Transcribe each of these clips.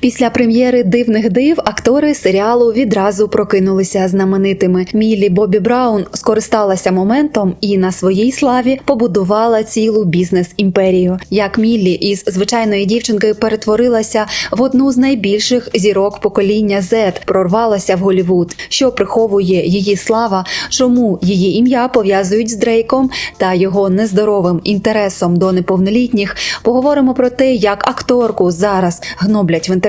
Після прем'єри дивних див актори серіалу відразу прокинулися знаменитими. Мілі Бобі Браун скористалася моментом і на своїй славі побудувала цілу бізнес-імперію. Як Міллі із звичайної дівчинки перетворилася в одну з найбільших зірок покоління Z, прорвалася в Голівуд, що приховує її слава, чому її ім'я пов'язують з Дрейком та його нездоровим інтересом до неповнолітніх. Поговоримо про те, як акторку зараз гноблять в інтернеті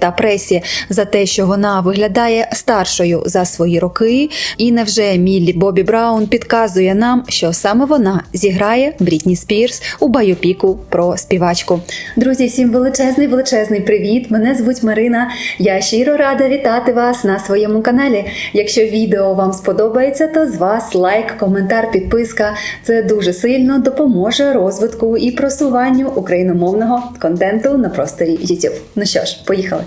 та пресі за те, що вона виглядає старшою за свої роки. І невже Міллі Бобі Браун підказує нам, що саме вона зіграє Брітні Спірс у байопіку про співачку. Друзі, всім величезний величезний привіт! Мене звуть Марина. Я щиро рада вітати вас на своєму каналі. Якщо відео вам сподобається, то з вас лайк, коментар, підписка. Це дуже сильно допоможе розвитку і просуванню україномовного контенту на просторі YouTube. Ну що ж, поїхали.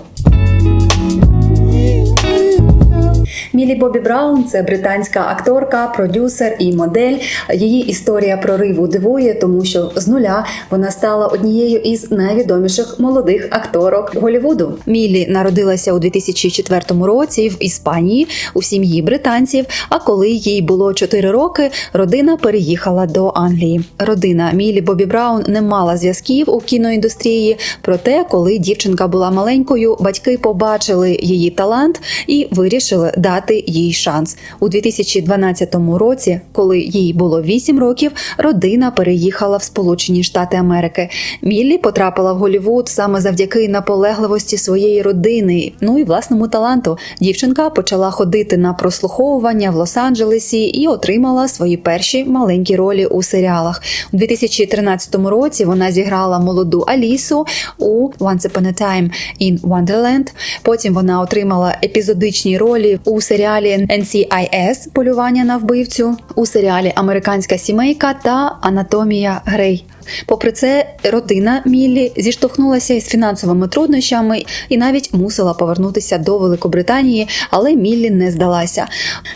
Мілі Бобі Браун це британська акторка, продюсер і модель. Її історія прориву дивує, тому що з нуля вона стала однією із найвідоміших молодих акторок Голлівуду. Мілі народилася у 2004 році в Іспанії у сім'ї британців. А коли їй було 4 роки, родина переїхала до Англії. Родина Мілі Бобі Браун не мала зв'язків у кіноіндустрії. Проте, коли дівчинка була маленькою, батьки побачили її талант і вирішили дати їй шанс у 2012 році, коли їй було 8 років. Родина переїхала в Сполучені Штати Америки. Міллі потрапила в Голлівуд саме завдяки наполегливості своєї родини, ну і власному таланту. Дівчинка почала ходити на прослуховування в Лос-Анджелесі і отримала свої перші маленькі ролі у серіалах. У 2013 році вона зіграла молоду Алісу у Once Upon a Time in Wonderland. Потім вона отримала епізодичні ролі у серіалі NCIS Полювання на вбивцю, у серіалі Американська сімейка та Анатомія Грей. Попри це, родина Міллі зіштовхнулася із фінансовими труднощами і навіть мусила повернутися до Великобританії, але Міллі не здалася.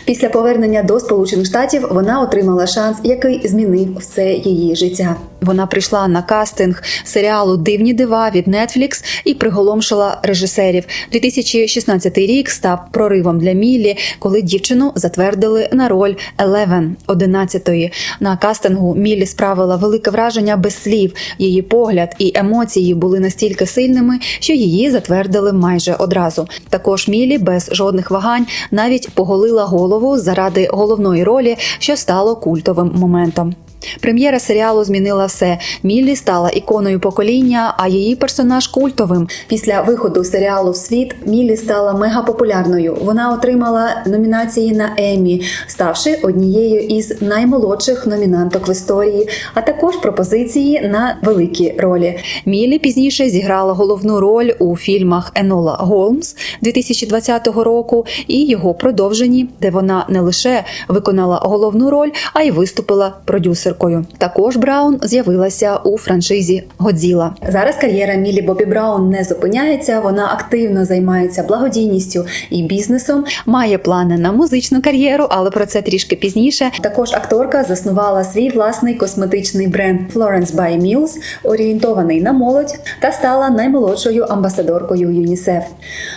Після повернення до Сполучених Штатів вона отримала шанс, який змінив все її життя. Вона прийшла на кастинг серіалу Дивні дива від Netflix і приголомшила режисерів. 2016 рік став проривом для Міллі, коли дівчину затвердили на роль Eleven, 11-ї. На кастингу Міллі справила велике враження без слів. Її погляд і емоції були настільки сильними, що її затвердили майже одразу. Також Міллі без жодних вагань навіть поголила голову заради головної ролі, що стало культовим моментом. Прем'єра серіалу змінила все. Міллі стала іконою покоління, а її персонаж культовим. Після виходу серіалу в світ Міллі стала мегапопулярною. Вона отримала номінації на Еммі, ставши однією із наймолодших номінанток в історії, а також пропозиції на великі ролі. Міллі пізніше зіграла головну роль у фільмах Енола Голмс 2020 року і його продовженні, де вона не лише виконала головну роль, а й виступила продюсеркою. Також Браун з'явилася у франшизі Годзіла. Зараз кар'єра Мілі Бобі Браун не зупиняється. Вона активно займається благодійністю і бізнесом. Має плани на музичну кар'єру, але про це трішки пізніше. Також акторка заснувала свій власний косметичний бренд Florence by Mills, орієнтований на молодь, та стала наймолодшою амбасадоркою ЮНІСЕФ.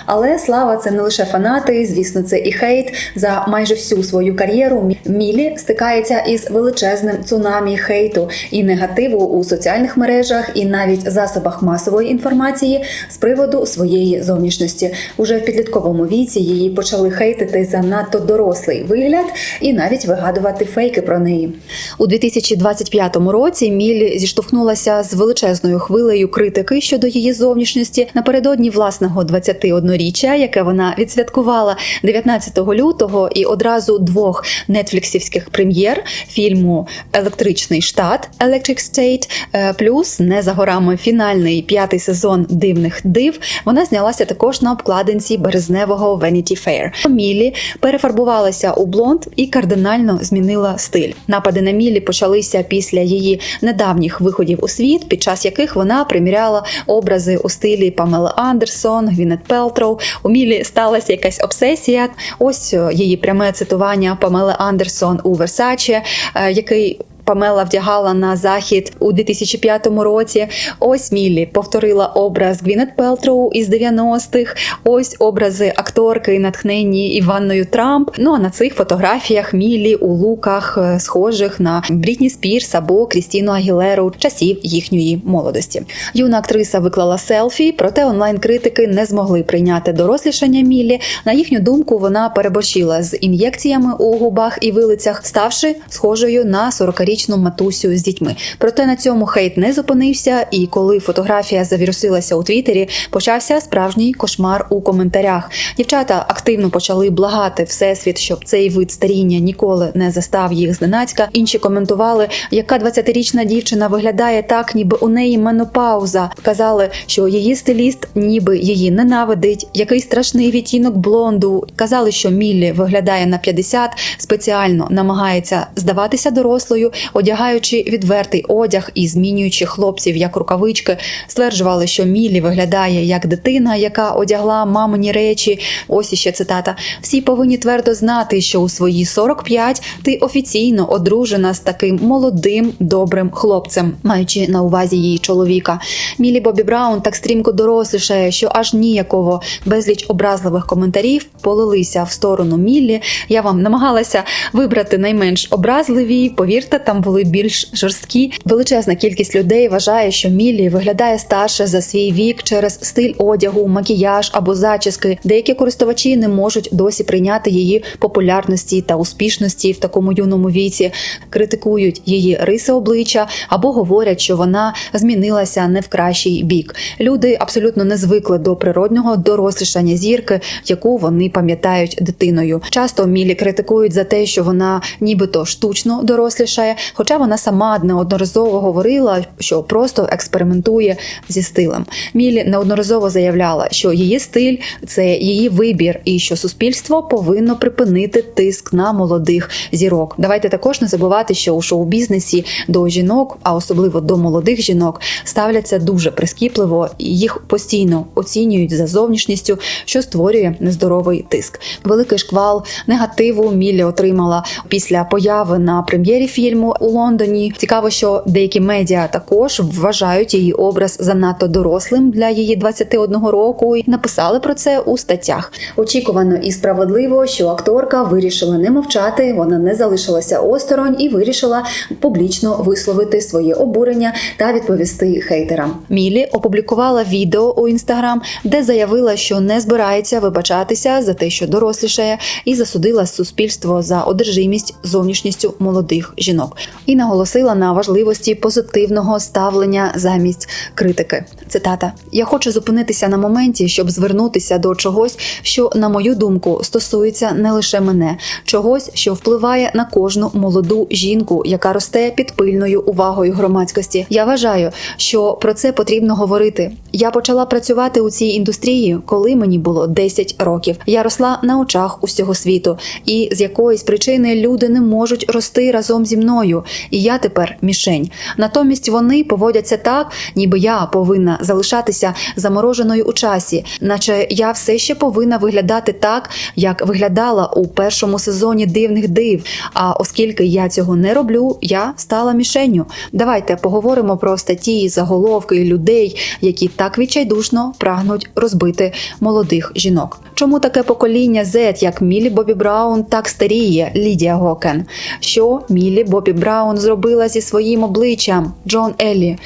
Але слава це не лише фанати, звісно, це і хейт. За майже всю свою кар'єру Мілі стикається із величезним цунамі хейту і негативу у соціальних мережах і навіть засобах масової інформації з приводу своєї зовнішності. Уже в підлітковому віці її почали хейтити за надто дорослий вигляд і навіть вигадувати фейки про неї. У 2025 році Мілі зіштовхнулася з величезною хвилею критики щодо її зовнішності напередодні власного 21-річчя, яке вона відсвяткувала 19 лютого, і одразу двох нетфліксівських прем'єр фільму Електричний штат Electric State, е, плюс не за горами фінальний п'ятий сезон дивних див. Вона знялася також на обкладинці березневого Vanity Fair. Мілі перефарбувалася у блонд і кардинально змінила стиль. Напади на Мілі почалися після її недавніх виходів у світ, під час яких вона приміряла образи у стилі Памела Андерсон, Гвінет Пелтроу. У Мілі сталася якась обсесія. Ось е, її пряме цитування Памели Андерсон у Версаче, е, який Памела вдягала на захід у 2005 році. Ось Міллі повторила образ Гвінет Пелтроу із 90-х. Ось образи акторки, натхненні Іванною Трамп. Ну а на цих фотографіях Міллі у луках, е, схожих на Брітні Спірс або Крістіну Агілеру часів їхньої молодості. Юна актриса виклала селфі, проте онлайн-критики не змогли прийняти дорослішання Міллі. На їхню думку, вона переборщила з ін'єкціями у губах і вилицях, ставши схожою на 40-річну матусю з дітьми. Проте на цьому хейт не зупинився, і коли фотографія завірусилася у Твіттері, почався справжній кошмар у коментарях. Дівчата активно почали благати всесвіт, щоб цей вид старіння ніколи не застав їх зненацька. Інші коментували, яка 20-річна дівчина виглядає так, ніби у неї менопауза. Казали, що її стиліст ніби її ненавидить, який страшний відтінок блонду. Казали, що Міллі виглядає на 50, спеціально намагається здаватися дорослою, одягаючи відвертий одяг і змінюючи хлопців як рукавички. Стверджували, що Міллі виглядає як дитина, яка одягла мамині речі. Ось іще цитата. Всі повинні твердо знати, що у свої 45 ти офіційно одружена з таким молодим добрим хлопцем, маючи на увазі її чоловіка. Мілі Бобі Браун так стрімко дорослішає, що аж ніяково безліч образливих коментарів полилися в сторону Міллі. Я вам намагалася вибрати найменш образливі. Повірте, там були більш жорсткі. Величезна кількість людей вважає, що Міллі виглядає старше за свій вік через стиль одягу, макіяж або зачіски. Деякі користувачі не можуть досі прийняти її популярності та успішності в такому юному віці, критикують її риси обличчя або говорять, що вона змінилася не в кращий бік. Люди абсолютно не звикли до природнього дорослішання зірки, яку вони пам'ятають дитиною. Часто Мілі критикують за те, що вона нібито штучно дорослішає, хоча вона сама неодноразово говорила, що просто експериментує зі стилем. Мілі неодноразово заявляла, що її стиль це її вибір, і що суспільство повинно припинити тиск на молодих зірок. Давайте також не забувати, що у шоу-бізнесі до жінок, а особливо до молодих жінок, ставляться дуже прискіпливо, і їх постійно оцінюють за зовнішністю, що створює нездоровий тиск. Великий шквал негативу Мілі отримала після появи на прем'єрі фільму у Лондоні. Цікаво, що деякі медіа також вважають її образ занадто дорослим для її 21 року і написали про це у статтях. Очікувано і справедливо, що акторка вирішила не мовчати. Вона не залишилася осторонь і вирішила публічно висловити своє обурення та відповісти хейтерам. Мілі опублікувала відео у інстаграм, де заявила, що не збирається вибачатися за те, що дорослішає, і засудила суспільство за одержимість зовнішністю молодих жінок, і наголосила на важливості позитивного ставлення замість критики. Цитата: Я хочу зупинитися на моменті, щоб звернутися до чогось, що, на мою думку, стосується не лише мене, чогось, що впливає на кожну молоду жінку, яка росте під пильною увагою громадськості. Я вважаю, що про це потрібно говорити. Я почала працювати у цій індустрії, коли мені було 10 років. Я росла на очах усього світу, і з якоїсь причини люди не можуть рости разом зі мною. І я тепер мішень. Натомість вони поводяться так, ніби я повинна залишатися замороженою у часі, наче я все ще повинна виглядати так, як виглядала у першому сезоні дивних див. А оскільки я цього не роблю, я стала мішенню. Давайте поговоримо про статті, заголовки людей, які так відчайдушно прагнуть розбити молодих жінок. Чому таке покоління Z, як Мілі Бобі Браун, так старіє Лідія Гокен? Що Мілі Бобі Браун зробила зі своїм обличчям Джон Еллі,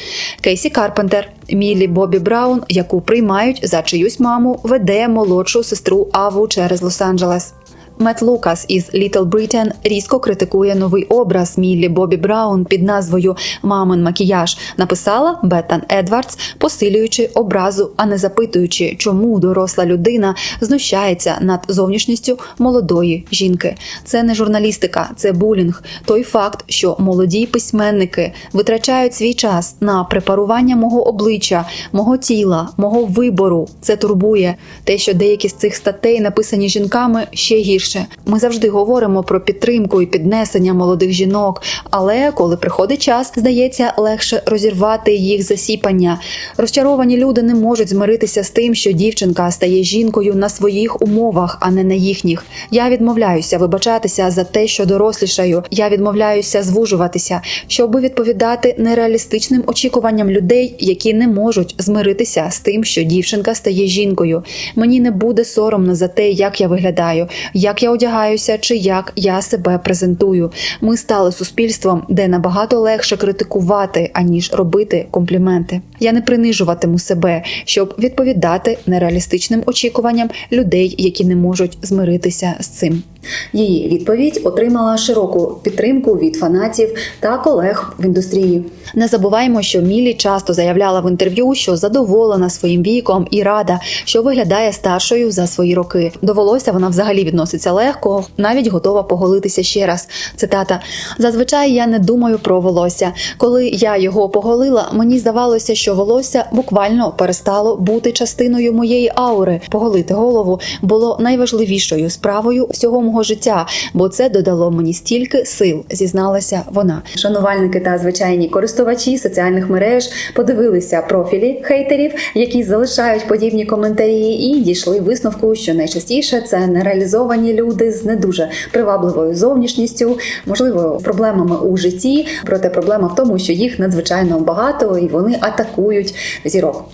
Кейсі Карпентер, Мілі Бобі Браун, яку приймають за чиюсь маму, веде молодшу сестру Аву через Лос-Анджелес. Мет Лукас із Little Britain різко критикує новий образ Міллі Бобі Браун під назвою Мамин макіяж. Написала Беттан Едвардс, посилюючи образу, а не запитуючи, чому доросла людина знущається над зовнішністю молодої жінки. Це не журналістика, це булінг. Той факт, що молоді письменники витрачають свій час на препарування мого обличчя, мого тіла, мого вибору. Це турбує те, що деякі з цих статей написані жінками ще гірше більше. Ми завжди говоримо про підтримку і піднесення молодих жінок, але коли приходить час, здається, легше розірвати їх засіпання. Розчаровані люди не можуть змиритися з тим, що дівчинка стає жінкою на своїх умовах, а не на їхніх. Я відмовляюся вибачатися за те, що дорослішаю. Я відмовляюся звужуватися, щоби відповідати нереалістичним очікуванням людей, які не можуть змиритися з тим, що дівчинка стає жінкою. Мені не буде соромно за те, як я виглядаю, як я одягаюся чи як я себе презентую. Ми стали суспільством, де набагато легше критикувати, аніж робити компліменти. Я не принижуватиму себе, щоб відповідати нереалістичним очікуванням людей, які не можуть змиритися з цим. Її відповідь отримала широку підтримку від фанатів та колег в індустрії. Не забуваємо, що Мілі часто заявляла в інтерв'ю, що задоволена своїм віком і рада, що виглядає старшою за свої роки. До волосся вона взагалі відноситься легко, навіть готова поголитися ще раз. Цитата: зазвичай я не думаю про волосся. Коли я його поголила, мені здавалося, що волосся буквально перестало бути частиною моєї аури. Поголити голову було найважливішою справою всього мого життя, бо це додало мені стільки сил, зізналася вона. Шанувальники та звичайні користувачі соціальних мереж подивилися профілі хейтерів, які залишають подібні коментарі, і дійшли висновку, що найчастіше це нереалізовані люди з не дуже привабливою зовнішністю, можливо, проблемами у житті. Проте проблема в тому, що їх надзвичайно багато і вони атакують зірок.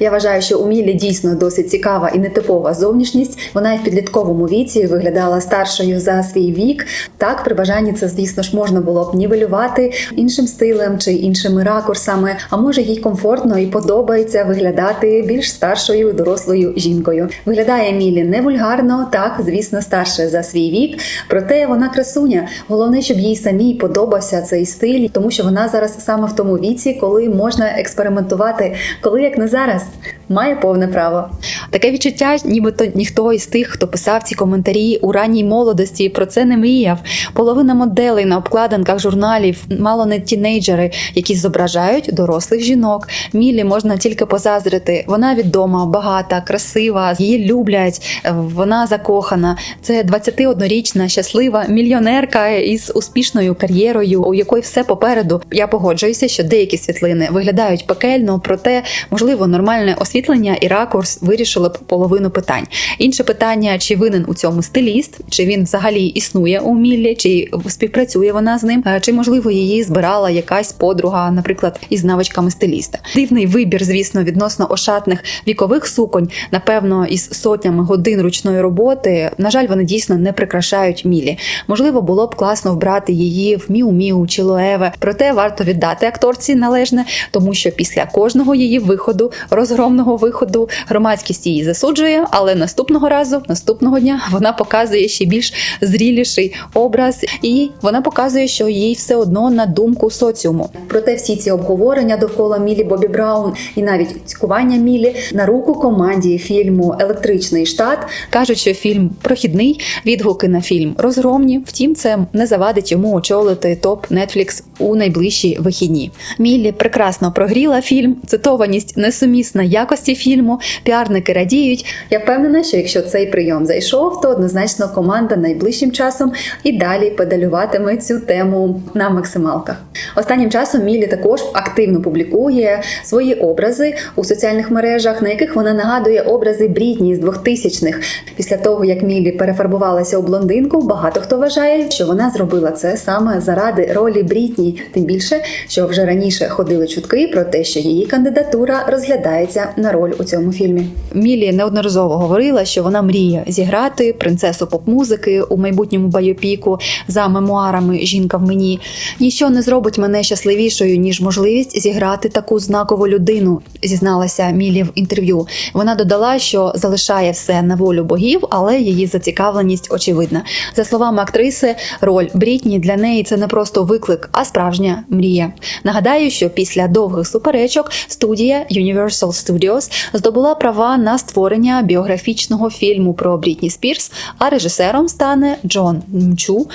Я вважаю, що у Мілі дійсно досить цікава і нетипова зовнішність. Вона і в підлітковому віці виглядала старшою за свій вік. Так, при бажанні це, звісно ж, можна було б нівелювати іншим стилем чи іншими ракурсами. А може їй комфортно і подобається виглядати більш старшою дорослою жінкою. Виглядає Мілі не вульгарно, так звісно, старше за свій вік. Проте вона красуня. Головне, щоб їй самій подобався цей стиль, тому що вона зараз саме в тому віці, коли можна експериментувати, коли як не зараз. Має повне право. Таке відчуття, нібито ніхто із тих, хто писав ці коментарі у ранній молодості, про це не мріяв. Половина моделей на обкладинках журналів, мало не тінейджери, які зображають дорослих жінок. Мілі можна тільки позаздрити. Вона відома, багата, красива, її люблять, вона закохана. Це 21-річна щаслива мільйонерка із успішною кар'єрою, у якої все попереду. Я погоджуюся, що деякі світлини виглядають пекельно, проте можливо нормальне освітлення і ракурс вирішили б половину питань. Інше питання: чи винен у цьому стиліст, чи він взагалі існує у Міллі, чи співпрацює вона з ним, чи можливо її збирала якась подруга, наприклад, із навичками стиліста. Дивний вибір, звісно, відносно ошатних вікових суконь, напевно, із сотнями годин ручної роботи. На жаль, вони дійсно не прикрашають Мілі. Можливо, було б класно вбрати її в Міу-Міу чи Лоеве. Проте варто віддати акторці належне, тому що після кожного її виходу, розгромного виходу, громадськість її засуджує, але наступного разу, наступного дня, вона показує ще більш зріліший образ, і вона показує, що їй все одно на думку соціуму. Проте всі ці обговорення довкола Мілі Бобі Браун і навіть цькування Мілі на руку команді фільму Електричний штат кажуть, що фільм прохідний, відгуки на фільм розгромні. Втім, це не завадить йому очолити топ Netflix у найближчі вихідні. Міллі прекрасно прогріла фільм, цитованість несумісна якості фільму. Піарники радіють. Я впевнена, що якщо цей прийом зайшов, то однозначно команда найближчим часом і далі педалюватиме цю тему на максималках. Останнім часом Мілі також активно публікує свої образи у соціальних мережах, на яких вона нагадує образи Брітні з 2000-х. Після того як Мілі перефарбувалася у блондинку, багато хто вважає, що вона зробила це саме заради ролі Брітні. Тим більше, що вже раніше ходили чутки про те, що її кандидатура розглядається на роль у цьому фільмі. Мілі неодноразово говорила, що вона мріє зіграти принцесу поп-музики у майбутньому байопіку за мемуарами Жінка в мені. Ніщо не зробить мене щасливішою ніж можливість зіграти таку знакову людину, зізналася Мілі в інтерв'ю. Вона додала, що залишає все на волю богів, але її зацікавленість очевидна. За словами актриси, роль Брітні для неї це не просто виклик, а справжня мрія. Нагадаю, що після довгих суперечок студія Universal Studios здобула права на створення біографічного фільму про Брітні Спірс, а режисером стане Джон Мчу,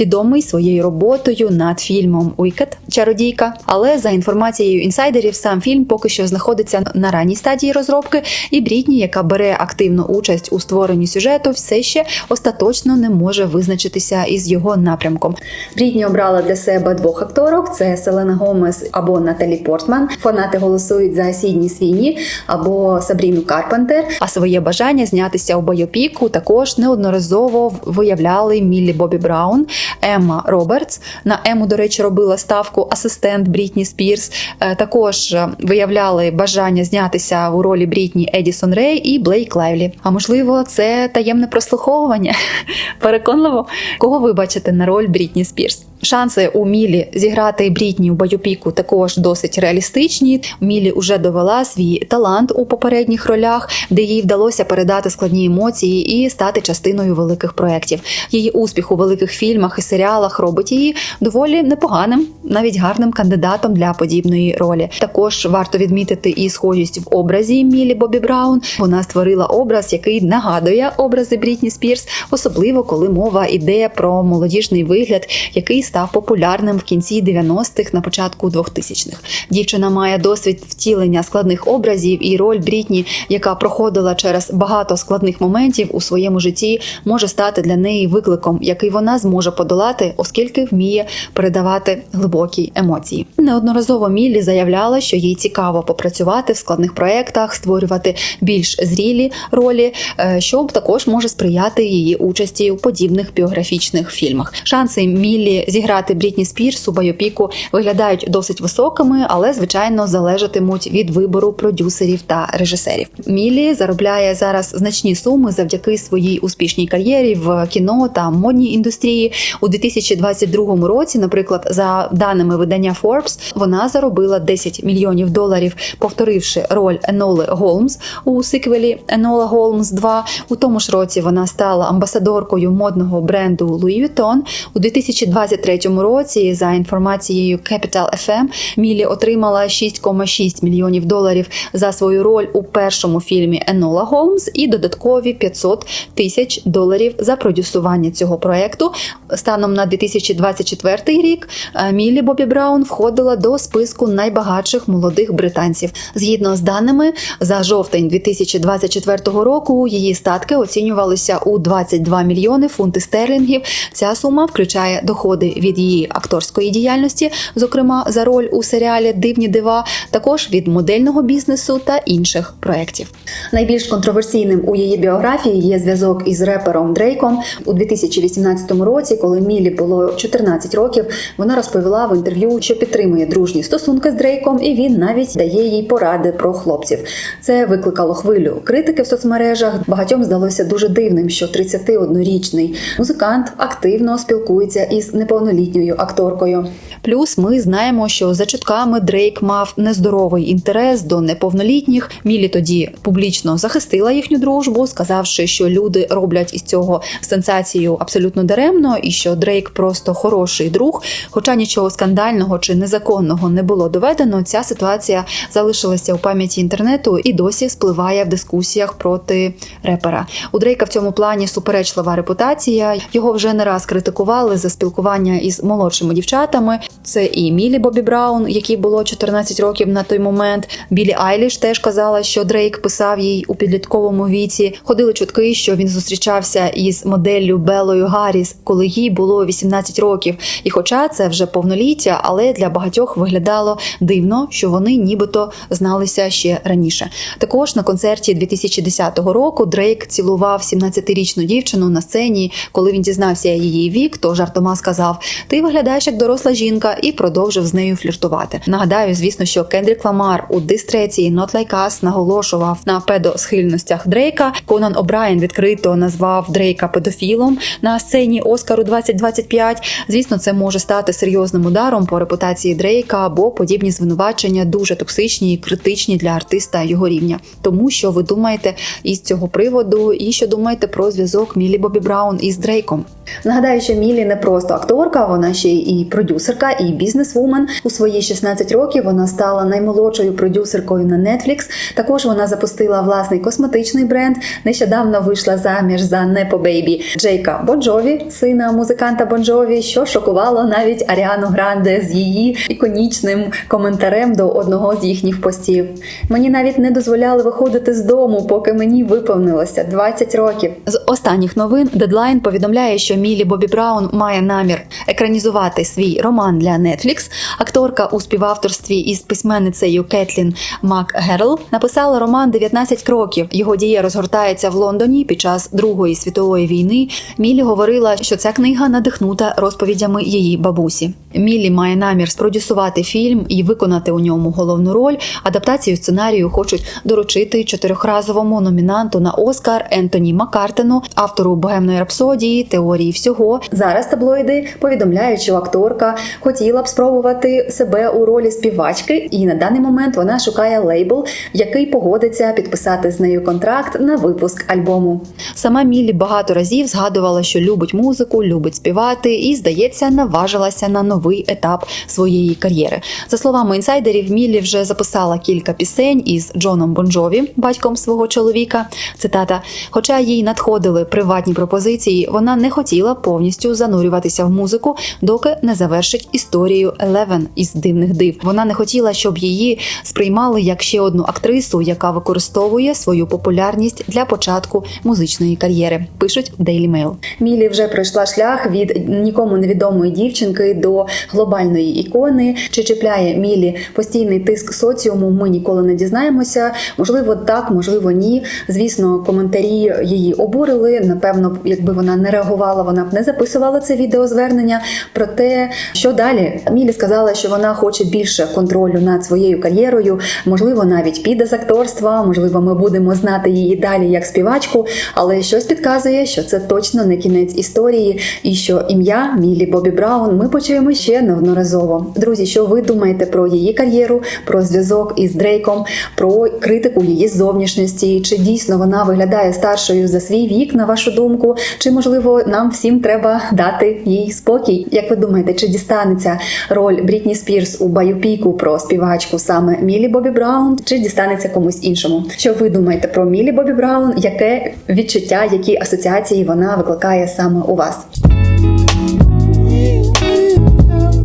відомий своєю роботою над фільмом Уікет Чародійка. Але за інформацією інсайдерів, сам фільм поки що знаходиться знаходиться на ранній стадії розробки, і Брітні, яка бере активну участь у створенні сюжету, все ще остаточно не може визначитися із його напрямком. Брітні обрала для себе двох акторок: це Селена Гомес або Наталі Портман. Фанати голосують за Сідні Свіні або Сабріну Карпентер. А своє бажання знятися у бойопіку також неодноразово виявляли Міллі Бобі Браун, Емма Робертс. На Ему, до речі, робила ставку асистент Брітні Спірс. Е, Також е, виявляли бажання знятися у ролі Брітні Едісон Рей і Блейк Лайвлі. А можливо, це таємне прослуховування. Переконливо, кого ви бачите на роль Брітні Спірс? Шанси у Мілі зіграти Брітні у бойопіку також досить реалістичні. Мілі вже довела свій талант у попередніх ролях, де їй вдалося передати складні емоції і стати частиною великих проєктів. Її успіх у великих фільмах і серіалах робить її доволі непоганим, навіть гарним кандидатом для подібної ролі. Також варто відмітити і схожість в образі Мілі Бобі Браун. Вона створила образ, який нагадує образи Брітні Спірс, особливо коли мова йде про молодіжний вигляд, який популярним в кінці 90-х, на початку 2000-х. Дівчина має досвід втілення складних образів, і роль Брітні, яка проходила через багато складних моментів у своєму житті, може стати для неї викликом, який вона зможе подолати, оскільки вміє передавати глибокі емоції. Неодноразово Міллі заявляла, що їй цікаво попрацювати в складних проєктах, створювати більш зрілі ролі, е, що також може сприяти її участі у подібних біографічних фільмах. Шанси Міллі зіграти Брітні Спірс у байопіку виглядають досить високими, але звичайно залежатимуть від вибору продюсерів та режисерів. Міллі заробляє зараз значні суми завдяки своїй успішній кар'єрі в кіно та модній індустрії. У 2022 році, наприклад, за даними видання Forbes, вона заробила 10 мільйонів доларів, повторивши роль Еноли Голмс у сиквелі Енола Голмс 2. У тому ж році вона стала амбасадоркою модного бренду Louis Vuitton. У 2023 році, за інформацією Capital FM, Мілі отримала 6,6 мільйонів доларів за свою роль у першому фільмі Енола Голмс і додаткові 500 тисяч доларів за продюсування цього проекту. Станом на 2024 рік е, Мілі Бобі Браун входила до списку найбагатших молодих британців. Згідно з даними, за жовтень 2024 року її статки оцінювалися у 22 мільйони фунти стерлінгів. Ця сума включає доходи від її акторської діяльності, зокрема за роль у серіалі Дивні дива, також від модельного бізнесу та інших проєктів. Найбільш контроверсійним у її біографії є зв'язок із репером Дрейком у 2018 році, коли Мілі було 14 років. Вона розповіла в інтерв'ю, що підтримує дружні стосунки з Дрейком, і він навіть дає їй поради про хлопців. Це викликало хвилю критики в соцмережах. Багатьом здалося дуже дивним, що 31-річний музикант активно спілкується із неповнолітньою акторкою. Плюс ми знаємо, що за чутками Дрейк мав нездоровий інтерес до неповнолітніх. Мілі тоді публічно захистила їхню дружбу, сказавши, що люди роблять із цього сенсацію абсолютно даремно, і що Дрейк просто хороший друг. Хоча нічого скандального чи незаконного не було доведено, ця ситуація залишилася у пам'яті інтернету і досі спливає в дискусіях проти репера. У Дрейка в цьому плані суперечлива репутація. Його вже не раз критикували за спілкування із молодшими дівчатами. Це і Мілі Бобі Браун, якій було 14 років на той момент. Білі Айліш теж казала, що Дрейк писав їй у підлітковому віці. Ходили чутки, що він зустрічався із моделлю Белою Гарріс, коли їй було 18 років. І, хоча це вже повноліття, але для багатьох виглядало дивно, що вони нібито зналися ще раніше. Також на концерті 2010 року Дрейк цілував 17-річну дівчину на сцені. Коли він дізнався її вік, то жартома сказав: Ти виглядаєш як доросла жінка, і продовжив з нею фліртувати. Нагадаю, звісно, що Кендрік Ламар у дистреці Not Like Us наголошував на педосхильностях Дрейка. Конан О'Брайен відкрито назвав Дрейка педофілом на сцені Оскару 2025. Звісно, це може стати серйозним ударом по репутації Дрейка, або подібні звинувачення дуже токсичні і критичні для артиста його рівня. Тому що ви думаєте із цього приводу, і що думаєте про зв'язок Мілі Бобі Браун із Дрейком? Нагадаю, що Мілі не просто акторка. Акторка, вона ще і продюсерка, і бізнесвумен. У свої 16 років вона стала наймолодшою продюсеркою на Netflix. Також вона запустила власний косметичний бренд. Нещодавно вийшла заміж за Непо Бейбі Джейка Бонджові, сина музиканта Бонджові, що шокувало навіть Аріану Гранде з її іконічним коментарем до одного з їхніх постів. Мені навіть не дозволяли виходити з дому, поки мені виповнилося 20 років. З останніх новин Deadline повідомляє, що Мілі Бобі Браун має намір екранізувати свій роман для Netflix. Акторка у співавторстві із письменницею Кетлін МакГерл написала роман «19 кроків. Його дія розгортається в Лондоні під час Другої світової війни. Мілі говорила, що ця книга надихнута розповідями її бабусі. Мілі має намір спродюсувати фільм і виконати у ньому головну роль. Адаптацію сценарію хочуть доручити чотирьохразовому номінанту на Оскар Ентоні Маккартену, автору богемної рапсодії, теорії всього. Зараз таблоїди повідомляють, що акторка хотіла б спробувати себе у ролі співачки, і на даний момент вона шукає лейбл, який погодиться підписати з нею контракт на випуск альбому. Сама Мілі багато разів згадувала, що любить музику, любить співати, і здається, наважилася на новий етап своєї кар'єри. За словами інсайдерів, Мілі вже записала кілька пісень із Джоном Бонджові, батьком свого чоловіка. Цитата: Хоча їй надходили приватні пропозиції, вона не хотіла повністю занурюватися в музику, доки не завершить історію Елевен із дивних див. Вона не хотіла, щоб її сприймали як ще одну актрису, яка використовує свою популярність для початку музичної кар'єри. Пишуть Daily Mail. Мілі вже пройшла шлях від нікому невідомої дівчинки до глобальної ікони. Чи чіпляє Мілі постійний тиск соціуму? Ми ніколи не дізнаємося. Можливо, так, можливо, ні. Звісно, коментарі її обурили. Напевно, якби вона не реагувала, вона б не записувала це відеозвернення. Проте, що далі? Мілі сказала, що вона хоче більше контролю над своєю кар'єрою. Можливо, навіть піде з акторства. Можливо, ми будемо знати її далі як співачку, але щось підказує, що це точно не кінець історії, і що ім'я Мілі Бобі Браун ми почуємо ще неодноразово. Друзі, що ви думаєте про її кар'єру, про зв'язок із Дрейком, про критику її зовнішності? Чи дійсно вона виглядає старшою за свій вік, на вашу думку? Чи можливо нам всім треба дати їй спокій? Як ви думаєте, чи дістанеться роль Брітні Спірс у баюпіку про співачку саме Мілі Бобі Браун, чи дістанеться комусь іншому? Що ви думаєте про Мілі Бобі Браун? Яке відчуття, які асоціації вона викликає саме у вас?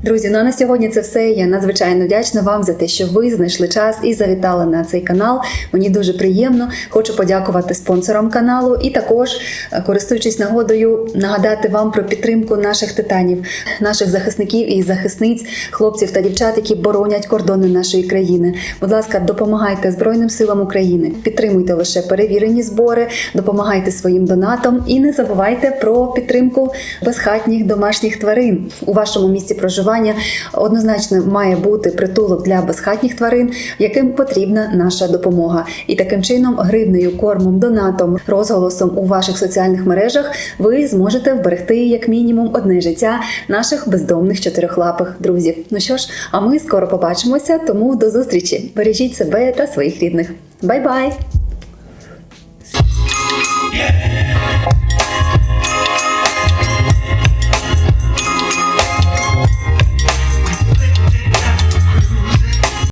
Друзі, ну а на сьогодні це все. Я надзвичайно вдячна вам за те, що ви знайшли час і завітали на цей канал. Мені дуже приємно. Хочу подякувати спонсорам каналу і також, е, користуючись нагодою, нагадати вам про підтримку наших титанів, наших захисників і захисниць, хлопців та дівчат, які боронять кордони нашої країни. Будь ласка, допомагайте Збройним силам України, підтримуйте лише перевірені збори, допомагайте своїм донатам і не забувайте про підтримку безхатніх домашніх тварин у вашому місці проживання харчування однозначно має бути притулок для безхатніх тварин, яким потрібна наша допомога. І таким чином, гривнею, кормом, донатом, розголосом у ваших соціальних мережах ви зможете вберегти як мінімум одне життя наших бездомних чотирьохлапих друзів. Ну що ж, а ми скоро побачимося, тому до зустрічі. Бережіть себе та своїх рідних. Бай-бай! Yeah.